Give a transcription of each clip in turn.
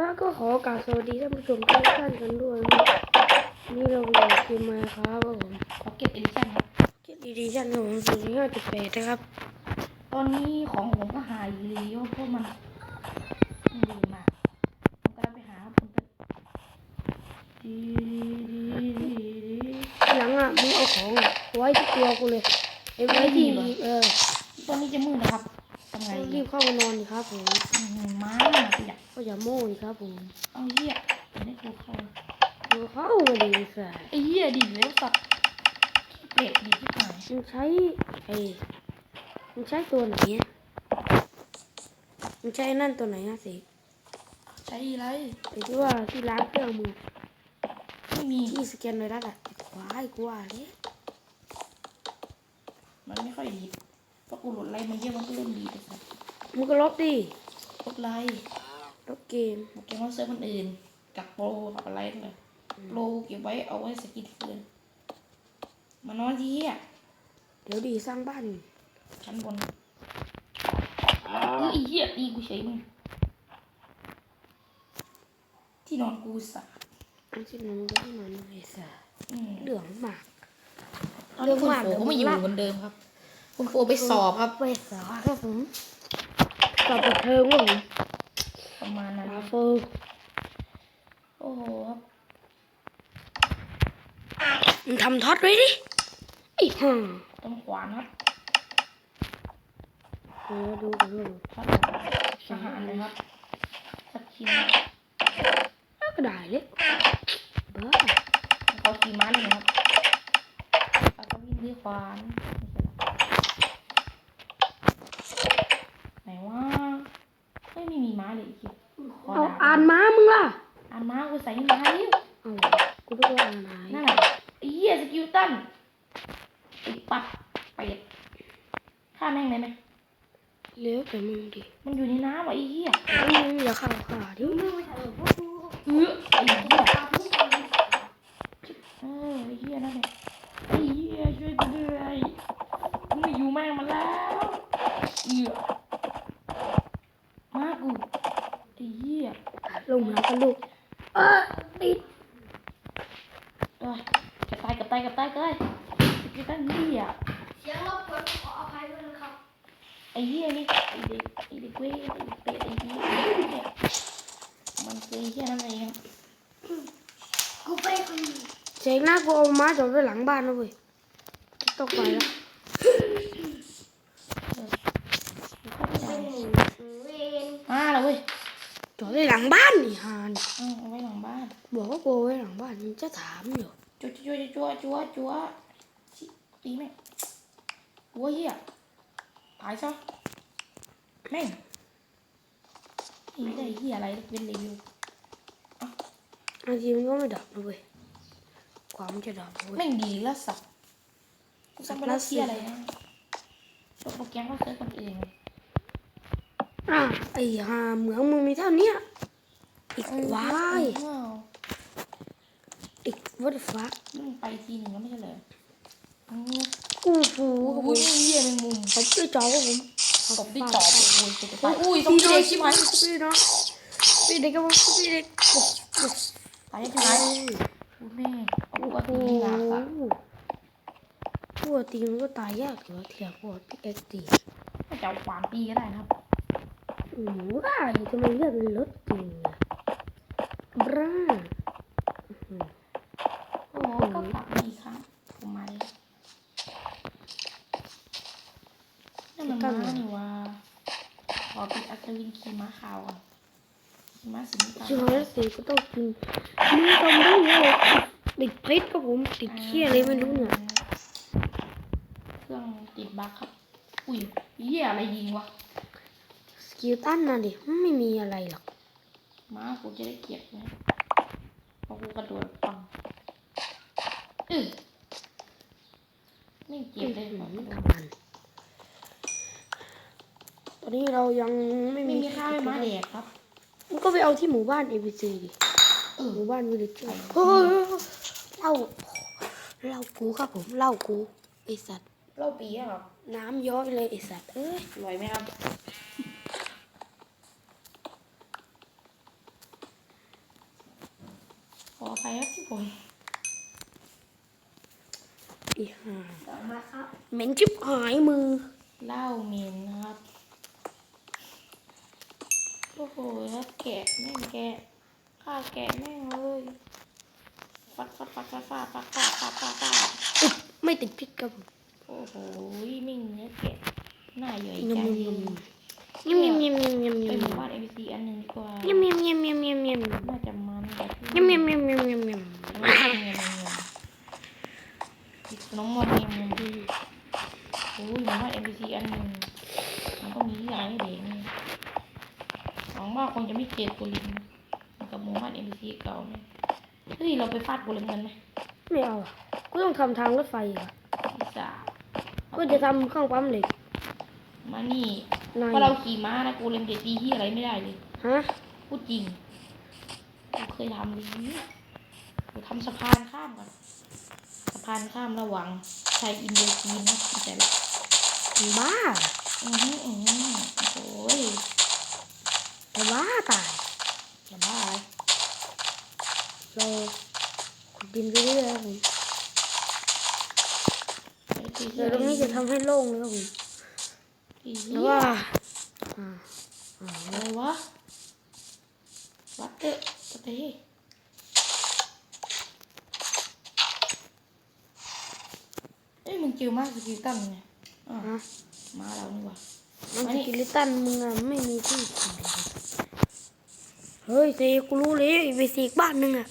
แล้วก็ขอกราบสวัสดีท่านผู้ชมทุกท่านกันด้วยนะครับนี่เราอยู่เกมมาครับผมพ็อกเก็ตเอดิชั่นครับเกมดีๆชั้นของศูนย์ห้าจุดแปดนะครับ ตอนนี้ของผมก็หายอยู่เลยว่าพวกมันมันดีมากผมกำลังไปหาผมไปดีดีดีดีหลังอะมึงเอาของไว้ที่ตัวกูเลยไอ้ไว้ที่เออตอนนี้จะมืดนะครับ ทำไงรีดีบเข้ามานอนดิครับผมอืมม้าขยับก็อย่าโม้ดิครับผมเอาเหี้ยไม่ได้กูเข้าดูเข้ามาดีสิไอ้เหี้ยดีแล้วสัตว์เด็ดดีที่หายมึงใช้ไอ้มึงใช้ตัวไหนอะมึงใช้นั่นตัวไหนอะสิใช้อะไรไอ้ที่ว่าที่ร้านเครื่องมึงไม่มีที่สแกนเลยรัดอะไอ้ควายกูว่าเลยมันไม่ค่อยดี เพราะกูโหลดอะไรมาเยอะมันก็เริ่มดีไปสัตว์มึงก็ลบดิลบไลน์ลบเกมโปเกมอนเซิร์ฟคนอื่นกับโปรกับอะไรเลยโปรเก็บไว้เอาไว้สกินคืนมานอนที่อะเดี๋ยวดีสร้างบ้านชั้นบนเออไอ้เหี้ยดีกูเฉยมึงที่นอนกูสักอันที่นั้นมึงก็ไม่นอนไอ้สาอืมเหลืองหมากตอนนี้คุณโฟก็ไม่อยู่เหมือนเดิมครับ คุณโฟไปสอบครับไปสาครับผมสอบปิดเทอมครับผมประมาณนั้นลาครับเฟอร์โอ้โหครับมึงทำท็อตไว้ดิไอ้ห่าต้องขวานครับเออดูกันเลยทอดทหารเลยครับสักชิ้นน่าก็ได้เลยบ้าแล้วเขาขี่ม้าเลยครับแล้วก็วิ่งด้วยขวานไหนว่าไม่มีมีม้าเลยอีกทีข อเอาดาบอ่านม้ามึงล่ะ อ่านม้ากูใส่ม้าเร็วเอากูไม่รู้อ่านไหนนั่นแหละไอ้เหี้ยสกิลตันไอ้ปัดเป็ดฆ่าแม่งเลยไหมเลี้ยวแต่มึงดิ มันอยู่ในน้ำว่ะไอ้เหี้ยแล้วมึงอย่าเข้าขาดิเออไอ้เหี้ยเออไอ้เหี้ยนั่นแหละไอ้เหี้ยช่วยกูด้วยกูไม่อยู่แม่งมันแล้วเอือมากูไอ้เหี้ย ลงหากันลูกเออติด เอ้ยกระตายกระตายกระตายกระตายกระตายเหี้ย เสียงรบกวนขออภัยด้วยนะครับ ไอ้เหี้ยนี่ไอ้เด็กไอ้เด็กเว้ยไอ้เป็ดไอ้เหี้ยมันคือไอ้เหี้ยนั่นเองกูไปคนนี้เจ๊งหน้ากูเอาม้าจอดไว้หลังบ้านนะเว้ยตกไปแล้วมาแล้วเว้ยจอดไว้หลังบ้านนี่ฮานเอาเอาไว้หลังบ้าน บอกว่ากูไว้หลังบ้านจะถามอยู่จัวจัวจัวจัวจัวตีแม่งหัวเหี้ยายซะ แม่งนี่ได้เหี้ยอะไรเป็นรีวิวบางทีมันก็ไม่ดับนะเว้ยความมันจะดับนะเว้ยแม่งดีแล้วสัตว์กูสั่งไปแล้วเหี้ยอะไรนะตัวโปรแกรมก็เซิร์ฟคนอื่นอะไอ้ฮาเหมืองมึงมีเท่าเนี้ยอีกวายว้าวอีกวัดฟ้านี่มึงไปทีหนึ่งแล้วไม่ใช่เหรอ อืมกูฟูโอ้ยเหี้ยแมงมุมผมช่วยจอครับผมตบด้วยจอบโอ้ยจะตายอุ้ยต้องเด็กชิบหายพี่เนาะพี่เด็กครับผมพี่เด็กตายยังไงอุ้ยแม่เอากูโอ้ว่าโหตีหนักอะพวกตีมันก็ตายยากอยู่เทียบพวกพี่เอ็กตีถ้าจะเอาขวานตีก็ได้นะครับอืมว่าทำไมเลือดมันลดจริงอะบ้า โอ้โหก็กลับมาอีกครั้งผมมาเลย นั่นมันม้านี่ว่าขอปิดอัศวินขี่ม้าขาวอะขี่ม้าสีน้ำตาลชิวแล้วสิก็ต้องกินมึงทำได้ไงติดพิษครับผมติดเขี้ยอะไรไม่รู้เนี่ยเครื่องติดบั๊กครับ อุ้ยเหี้ยอะไรยิงวะสกิลตันน่ะดิไม่มีอะไรหรอกม้ากูจะได้เก็บนะพอกูกระโดดปังเออไม่เก็บเลยอืขอมกระโดด ทำมัน ตอนนี้เรายังไม่ไม่มีมีข้าวให้ม้าแดกครับมึงก็ไปเอาที่หมู่บ้าน ABC ดิเออหมู่บ้านวิลเลจเจอร์เฮ้ยเหล้าเหล้ากูครับผมเหล้ากูไอสัตว์เราปีอะครับน้ำย้อยเลยไอสัตว์เอ้ยอร่อยไหมครับออภัยครับพี่ผมอีห่าต่อมาครับเหม็นชิบหายมือเหล้าเหม็นนะครับ โอ้โหแล้วแกะแม่งแกะฆ่าแกะแม่งเลยฟัดฟัดฟัดฟัดฟัดฟัดฟัดฟัดฟัดฟัดอุ๊ยไม่ติดพิษครับผมโอ้โหมิ่งเนื้อแกะหน้าใหญ่ยำใจยำยำยำยำยำยำยำไปยำหมู่บ้านเอ็มซีอันหนึ่งดีกว่ายำยำยำยำยำยำน่าจะมันแบบยำยำยำยำยำยำน้องมอนเองโอ้ยหมู่บ้านเอ็มซีอันหนึ่งมันก็มีหลายเด็กนี่ห วังว่าคงจะไม่เจ็บกุลินกับหมู่บ้านเอ็มซีเก่าเนี่ยเฮ้ยเราไปฟาดกุลินกันไหมไม่เอาอะกูต้องทำทางรถไฟอะพี่สาวก็จะทำข้างปั๊มเหล็ก มานี่นายพอเราขี่ม้านะกูเล่นเด็ตีที่อะไรไม่ได้เลยฮะพูดจริงกูเคยทำเลยกูทำสะพานข้ามก่อนสะพานข้ามระหว่างไทยอินโดจีนนะพี่แต่ละบ้าอือหืออือหือโอ้ย แต่บ้าตายจะบ้าอะไรเราขุดดินไปเรื่อยครับผมเดี๋ยวตรงนี้จะทำให้โล่งเลยครับผมแล้วว่าอะไรวะวัดเตะวัดเตะเอ้ยมึงเจอมากสกิลตันไงอะฮะมาเรานี่ว่ามันสกิลตันมึงอะไม่มีที่ทำ เลยเฮ้ยเซกูรู้เลยไปสีกบ้านนึงอะ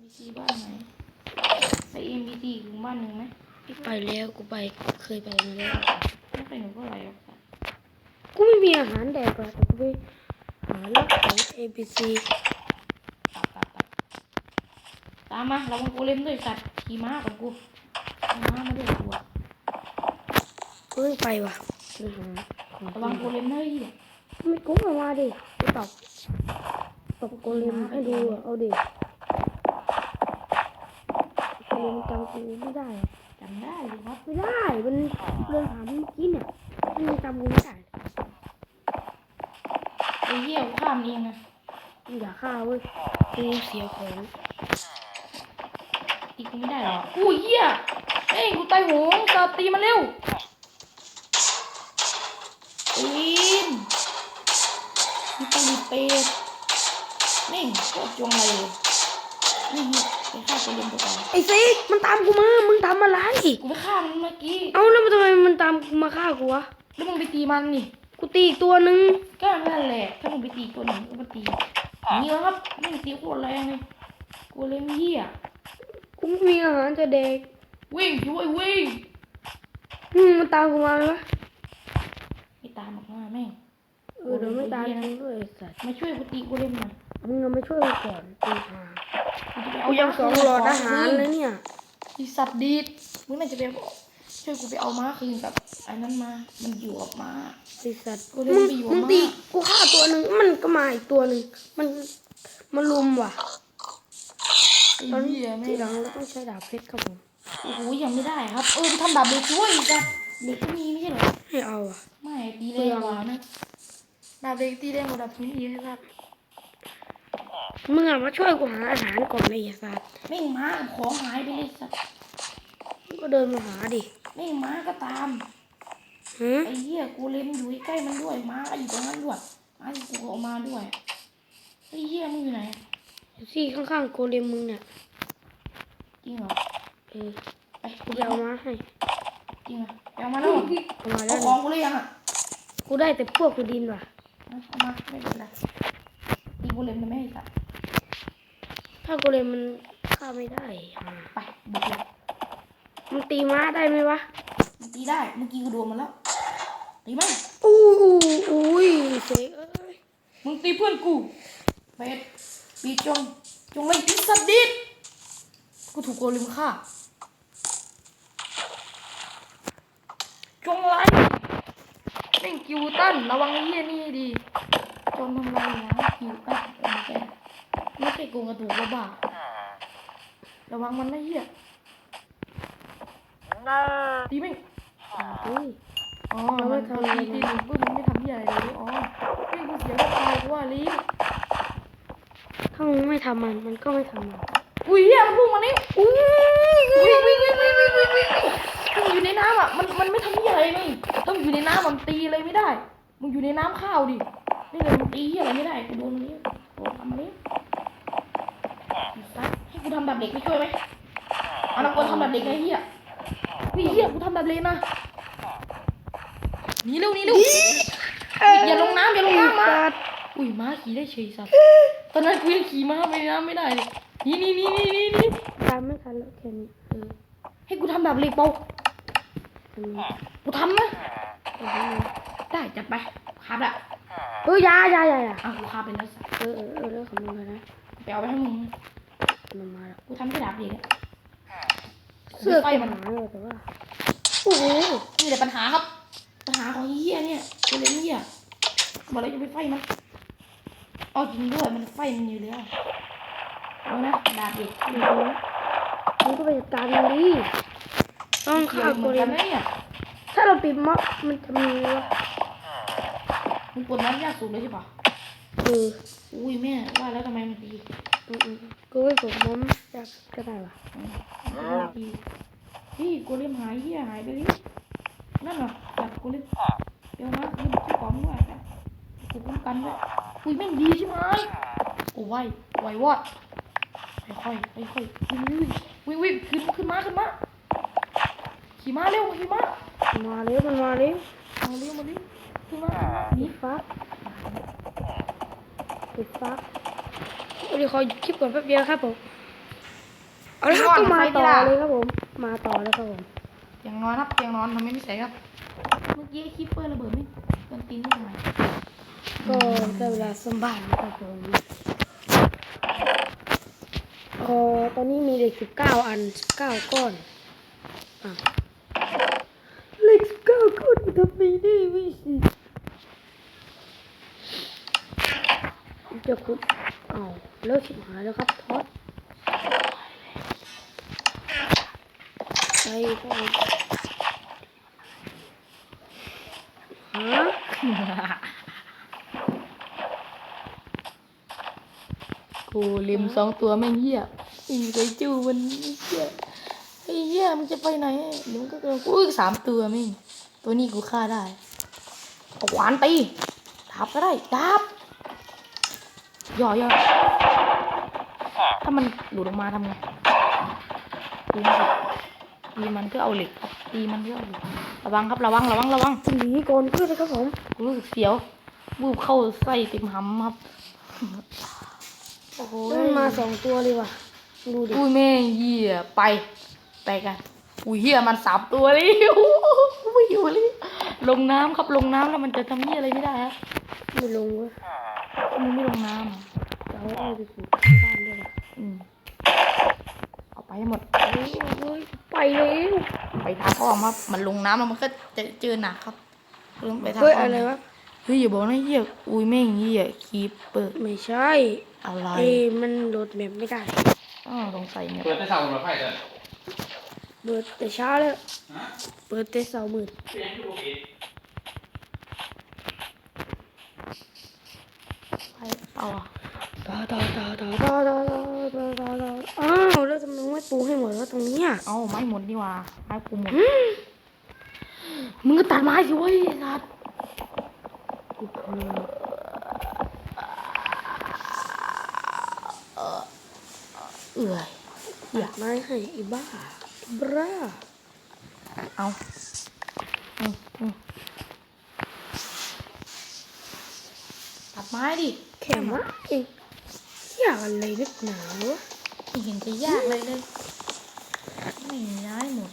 มีซีบ้านไหนไปเอ็มบีซีถึงบ้านหนึ่งไหมไปแล้วกูไปเคยไปมาแล้วไม่ไปหนูก็ไหลหรอกค่ะกูไม่มีอาหารแดกอะแต่กูไปหาลักของ ABC ตัดตัดตัดตามมาเราบังกูเล่นด้วยสัตว์ขี่ม้ากับกูเอาม้ามาด้วยกูอะเฮ้ยไปว่ะไปหาของระวังกูเล่นเฮ้ย ไม่กุ้งออกมาดิไปตอบตอบโกเลมให้ดูอะเอาดิโกเลมจำกูไม่ได้อะจำได้เลยครับไม่ได้มันเดินหาเมื่อกี้เนี่ยมันจำกูไม่ได้ไอ้เหี้ยกูข้ามเองนะมันอย่าฆ่าเว้ยกูเสียของตีกูไม่ได้หรอกอู้เหี้ยเอ้ยกูตายโหงตาตีมาเร็วตีน มีตีเป็ดนี่โคตรจงเลยนี่ไปฆ่าตัวเล่นตัวก่อนไอ้ซิกมันตามกูมามึงทำอะไรกูไปฆ่ามันเมื่อกี้เอ้าแล้วมันทำไมมันตามกูมาฆ่ากูวะแล้วมึงไปตีมันนี่กูตีอีกตัวหนึ่งก็นั่นแหละถ้ามึงไปตีตัวหนึ่งก็มาตีอย่างนี่แล้วครับไม่งตีโคตรแรงเลยกูเล่นเหี้ยกูไม่มีอาหารจะเด็กวิ่งช่วยวิ่งอืมมันตามกูมาไหมวะไม่ตามออกมาแม่งเออเดี๋ยวไม่ตามกูด้วยไอ้สัตว์มาช่วยกูตีกูเล่นหน่อยมึงเอามาช่วยกูก่อนตีหากูจะไปกูยังสองหลอดอาหารเลยเนี่ยอีสัตว์ดีดมึงน่าจะไปช่วยกูไปเอาม้าคืนกับไอ้นั้นมา มันอยู่กับม้าไอ้สัตว์กูเล่นมึงไปอยู่มึงมากตีกูฆ่าตัวหนึ่งมันก็มาอีกตัวหนึ่งมันมันลุมว่ะไอ้ตอนเหี้ยแม่ทีงหลังเราต้องใช้ดาบเพชรครับผมโอ้โหยังไม่ได้ครับ เออไปทำดาบเด็กช่วยอีกอะเด็กก็มีไม่ใช่เหรอให้เอาอะไม่ตีแรงกว่านะ ดาบเด็กตีแรงกว่าดาบพื้นอีกนะครับมึงอะมาช่วยกูหาอาหารก่อนเลยไอ้สัตว์แม่งม้ากับของหายไปเลยสัตว์มึงก็เดินมาหาดิแม่งม้าก็ตามฮะไอ้เหี้ยกูเล่นอยู่ใกล้มันด้วยม้าก็อยู่ตรงนั้นด้วยม้าที่กูเอามาด้วยไอ้เหี้ยมึงอยู่ไหนที่ข้างๆโกเลมมึงเนี่ยจริงเหรอเออไปกูจะเอามาให้จริงเหรอไปเอามาแล้วเหรอเอามาแล้เอาวของกูเลยยังอะกูได้แต่พวกกูดินว่ะ เอาเอามาไม่เป็นไรตีกูเล่นมันไม่ให้สัตว์ถ้าโกเลมมันฆ่าไม่ได้อ่าไปบุกเลยมันตีม้าได้ไหมวะมันตีได้เมื่อกี้กูโดนมันแล้วตีไหมอู้อุ้ยเจ๊เอ้ยมึงตีเพื่อนกูเป็ดปีจงจงไล่พิษสัตว์ดิดกูถูกโกลิมฆ่าจงไล่แม่ง กิวตันระวังไอ้เหี้ยนี่ให้ดีจนทำลายล้างกิวตันเออไม่ใช่ไม่ใช่โกงกระดูกระบาระวังมันนะเหี้ยตีแม่งเฮ้ยอ๋อเราไม่มันทำอะไรตีตีหนึ่งปุ๊บมันไม่ทำที่อะไรเลยอ๋อเฮ้ยกูเสียกระเป๋ากูว่าลิถ้ามึงไม่ทำมันมันก็ไม่ทำมันอุ้ยเฮียมันพุ่งมานี่อุ้ยวิ่งวิ่งวิ่งวิ่งวิ่งวิ่ง วิ่งมึงอยู่ในน้ำอะมันมันไม่ทำเหี้ยอะไรนี่ต้องอยู่ในน้ำมันตีอะไรไม่ได้ มึงอยู่ในน้ำข้าวดินี่เลยมันตีเหี้ยอะไรไม่ได้กูโดนนี้โดนทำนี้ให้กูทำแบบเด็กไม่ช่วยไหมเอานักบอลทำแบบเด็กไงเฮียนี่เฮียกูทำแบบเล็กนะหนีเร็วหนีเร็วอย่าลงน้ำอย่าลงน้ำมาอุ้ยม้าขี่ได้เฉยสัตว์ตอนนั้นกูยังขี่ม้าไปในน้ำไม่ได้เลยหนี่นี่นี่นี่นี่นี่ตามไม่ทันแล้วแค่นี้เออให้กูทำแบบเล็กเปล่าอืม กูทำนะเอาไปเลยได้จัดไปคาบละเออยาอยาอยาอยาอะกูคาบไปแล้วสัตว์เออเออเออเรื่องของมึงเลยนะไปเอาไปให้มึงมันมาแล้วกูทำแค่ดาบเดียวเนี่ยเสื้อไฟเก็บมันหาเลยแต่ว่าโอ้โหนี่แหละปัญหาครับ ปัญหาของไอ้เหี้ยเนี่ยตัวเล็กเนี่ยบอกแล้วจะไปไฟมันเอาจริงด้วยมันไฟมันอยู่แล้วเอานะดาบเด็กเดี๋ยวนะมึงก็ไปจัดการมันดิ ต้องเกี่ยฆ่าวเหตัมืวอนเอกันงนะเนี่ยถ้าเราปิดม็อบมันจะมีวะมึงปวดน้ำยากสุดเลยใช่ปะเอออุ้ยแม่ว่าแล้วทำไมมันดีอืมอืมกูไม่ผมม็อบอยากก็ได้วะดีพี่กูเล่มหายเหี้ยหายไปเลยนั่นเหรอจับกูเล่มเดี๋ยวนะกูจะกล่อมด้วยนะกูป้องกันด้วยอุ้ยแม่งดีใช่ไหมโอ้ไวไววอดค่อยๆค่อยๆวิ่งวิ่งวิ่งวิ่งขึ้นขึ้นมาขึ้นมา ขี่ม้าเร็วขี่ม้ามาเร็วมันมาเร็วมาเร็วมาเร็วขึ้นมาหนีปิดฟักปิดฟักเดี๋ยวขอหยุดคลิปก่อนแป๊บเดียวครับผมเอาเลยครับก็มาต่อเลยครับผม มาต่อเลยครับผมเตียงนอนครับเตียงนอนทำไมไม่ใส่ครับ เมื่อกี้คิปเปอร์ระเบิดไม่กันตีนไม่ทำไมก็ได้เวลาสมบัตินะครับผมเออตอนนี้มีเหล็กสิบเก้าอันสิบเก้าก้อนอะเหล็กสิบเก้าก้อนทำไมได้ไม่สิ จะขุดเอาเลิกชิบหายแล้วครับท็อดไปก่อนฮะกูเลมสองตัวแม่เหี้ยอีไกจูมันเหี้ยไอ้เหี้ยมันจะไปไหนเดี๋ยวมันก็เกินกูอีกสามตัวแม่ง ตัวนี้กูฆ่าได้เอาขวานตีดาบก็ได้ดาบย่อย่อถ้ามันหลุดออกมาทำไงตีมันสิตีมันเพื่อเอาเหล็กครับตีมันเพื่อเอาเหล็กระวังครับระวังระวังระวังจะหนีก่อนเพื่อนนะครับผมกูรู้สึกเสียวบูบเข้าไส้เต็มหำครับโอ้โหแล้วมันมาสองตัวเลยว่ะดูดิอุ้ยแม่งเหี้ยไปไปกันอุ้ยเหี้ยมันสามตัวเลยกูไม่ อยู่เลยลงน้ำครับลงน้ำแล้วมันจะทำเหี้ยอะไรไม่ได้ครับไม่ลงเว้ยมันไม่ลงน้ำอะจะเอาเอาไปปลูกที่บ้านด้วยนะอืมเอาไปให้หมดเฮ้ยเฮ้ยไปเร็วไปทางอ้อมครับมันลงน้ำแล้วมันก็จะเจอหนักครับเริ่มไปทางเฮ้ยอ้อมอะไรวะเฮ้ยอย่าบอกนะเหี้ยอุ้ยแม่งเหี้ยคีปเปอร์ไม่ใช่อะไรเอ้ยมันโหลดแมปไม่ได้อ๋อสงสัยเนี่ย เปิดได้เท่ากับไฟเด้อ เปิดแต่เช้าแล้ว เปิดแต่เสาร์มืดไปเอาอะต่อต่อต่อต่อต่อต่อต่อต่อต่อต่ออ้าวแล้วทำไมไม่ปลูกให้หมดวะตรงเนี้ยเอาไม้หมดดีกว่าไม้กูหมด มึงก็ตัดไม้สิเว้ยไอ้สัตว์กูคือเอื่อยอยากไม้ให้ไอ้บ้า บราเอาอืมอืมตัดไม้ดิแค่มาเองอยากอะไรนักหนาวะไม่เห็นจะยากเลยเลย ไม่ย้ายหมด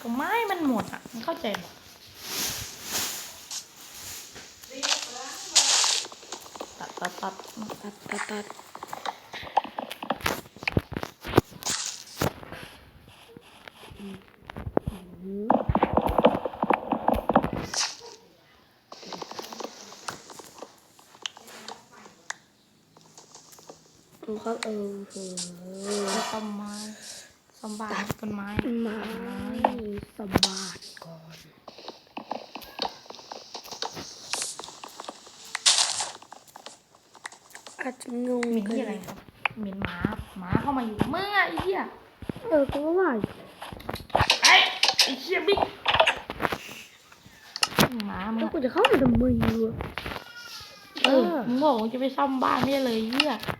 ก็ไม้มันหมดอะ มันเข้าใจเหรอตัดตัดตัดตัดตัดตัดอืมอืมเอา ครับเออเออแล้วต้นไม้สมบัติต้นไม้ไม้สะบาดก่อนอะอาจจะงงเหม็นเกิเหี้ยอะไรครับเหม็นหมาหมาเข้ามาอยู่มึงอะไอ้เหี้ยเออก็ว่าอยู่ไอ้ไอ้เหี้ยบิ๊กหมามึงแล้วอะกูจะเข้ามาทำไมวะเออมึงบอกมึงจะไปซ่อมบ้านไม่ใช่เลยไอ้เหี้ยเ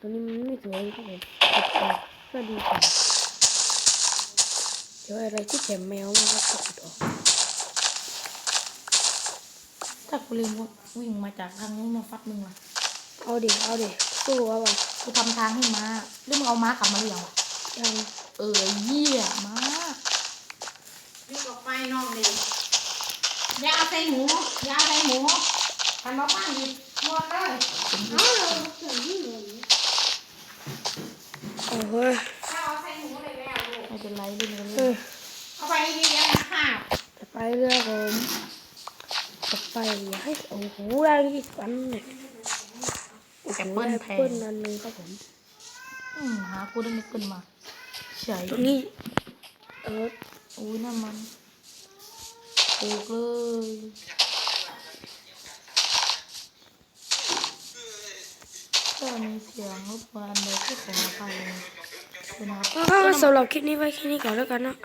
ตอนนี้มันไม่สวยก็แบบก็ดีกว่าเดี๋ยวอะไรที่แกแมวมันก็ขุดออก ถ้ากูเรียนวิ่งมาจากทางนู้นมาฟัดมึงล่ะเอาดิเอาดิสู้เอาว่ะกูทำทางให้ม้าหรือมึงเอาม้ากลับมาหรือยังวะยังเออเยี่ยม้านี่ก็ไปนอกเลยอยาเอาใส่หมูอยาเอาใส่หมูทำมาปั้งดิหมดเลยเอาเราเกิดที่หนึ่ง โอ้โหถ้าเอาใส่หมูเลยแล้วลูกไม่เป็นไรเล่นกันเอเลอยเอาไปดีๆนะค่ะจะไปเรือผมจะไปอย่าให้โอ้โหได้อีกอันหนึ่งโอ้โหแอปเปิ้ลได้แพเปิ้งลอันหนึ่งครับผมอืมหากูได้ไม่ขึ้นมาเฉยตรงนี้เอออุ้ยนั่นมันปลูกเลย ก็มีเสียงรบกวนอันใดที่ขออภัยเลยนะครับก็สำหรับคลิปนี้ไว้แค่นี้ก่อนแล้วกันเนาะ